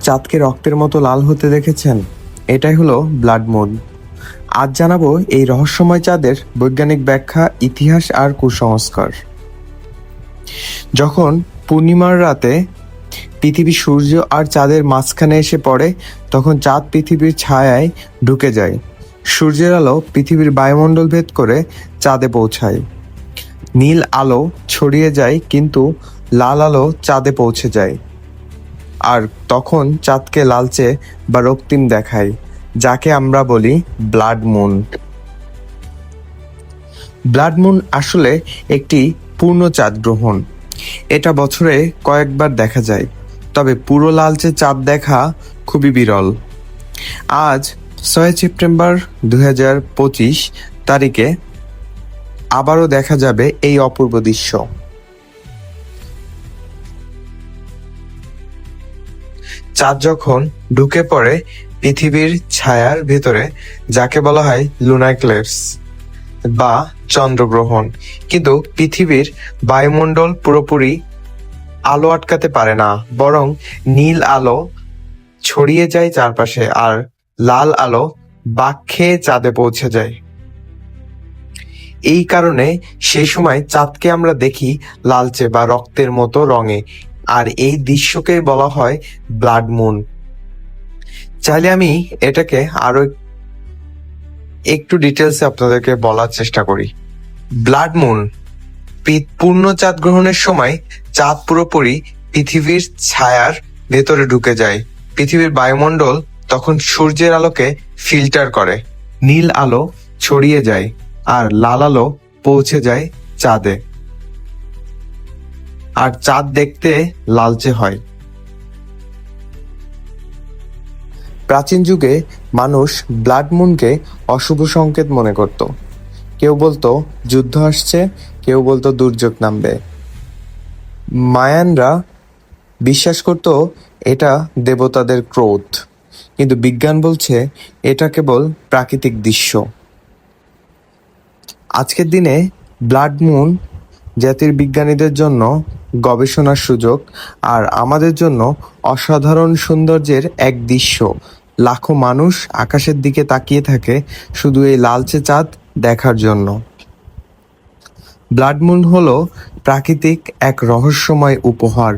চাঁদকে রক্তের মতো লাল হতে দেখেছেন? এটাই হলো ব্লাড মুন। আজ জানাব এই রহস্যময় চাঁদের বৈজ্ঞানিক ব্যাখ্যা, ইতিহাস আর কুসংস্কার। যখন পূর্ণিমার রাতে পৃথিবী সূর্য আর চাঁদের মাঝখানে এসে পড়ে, তখন চাঁদ পৃথিবীর ছায়ায় ঢুকে যায়। সূর্যের আলো পৃথিবীর বায়ুমণ্ডল ভেদ করে চাঁদে পৌঁছায়। নীল আলো ছড়িয়ে যায়, কিন্তু লাল আলো চাঁদে পৌঁছে যায়। আর তখন চাঁদকে লালচে বা রক্তিম দেখায় যাকে আমরা বলি ব্লাড মুন। ব্লাড মুন আসলে একটি পূর্ণ চাঁদ গ্রহণ। এটা বছরে কয়েকবার দেখা যায়, তবে পুরো লালচে চাঁদ দেখা খুবই বিরল। আজ ছয় সেপ্টেম্বর দু হাজার পঁচিশ তারিখে আবারও দেখা যাবে এই অপূর্ব দৃশ্য। চাঁদ যখন ঢুকে পড়ে পৃথিবীর ছায়ার ভেতরে, যাকে বলা হয় লুনাইক্লেটস বা চন্দ্রগ্রহণ, কিন্তু পৃথিবীর বায়ুমণ্ডল পুরোপুরি আলো আটকাতে পারে না, বরং নীল আলো ছড়িয়ে যায় চারপাশে আর লাল আলো বাক খেয়ে চাঁদে পৌঁছে যায়। এই কারণে সেই সময় চাঁদকে আমরা দেখি লালচে বা রক্তের মতো রঙে আর এই দৃশ্যকে বলা হয় ব্লাড মুন। চাইলে আমি এটাকে আরও একটু ডিটেলসে আপনাদেরকে বলার চেষ্টা করি। ব্লাড মুন পূর্ণ চাঁদ গ্রহণের সময় চাঁদ পুরোপুরি পৃথিবীর ছায়ার ভেতরে ঢুকে যায়। পৃথিবীর বায়ুমণ্ডল তখন সূর্যের আলোকে ফিল্টার করে। নীল আলো ছড়িয়ে যায় আর লাল আলো পৌঁছে যায় চাঁদে। আর চাঁদ দেখতে লালচে হয়। প্রাচীন যুগে মানুষ ব্লাড মুনকে অশুভ সংকেত মনে করত। কেউ বলতো, যুদ্ধ আসছে। কেউ বলতো, দুর্যোগ নামবে। মায়ানরা বিশ্বাস করত, এটা দেবতাদের ক্রোধ। কিন্তু বিজ্ঞান বলছে, এটা কেবল প্রাকৃতিক দৃশ্য। আজকের দিনে ব্লাড মুন জাতির বিজ্ঞানীদের জন্য গবেষণার সুযোগ আর আমাদের জন্য অসাধারণ সৌন্দর্যের এক দৃশ্য। লাখো মানুষ আকাশের দিকে তাকিয়ে থাকে শুধু এই লালচে চাঁদ দেখার জন্য। ব্লাড মুন হলো প্রাকৃতিক এক রহস্যময় উপহার।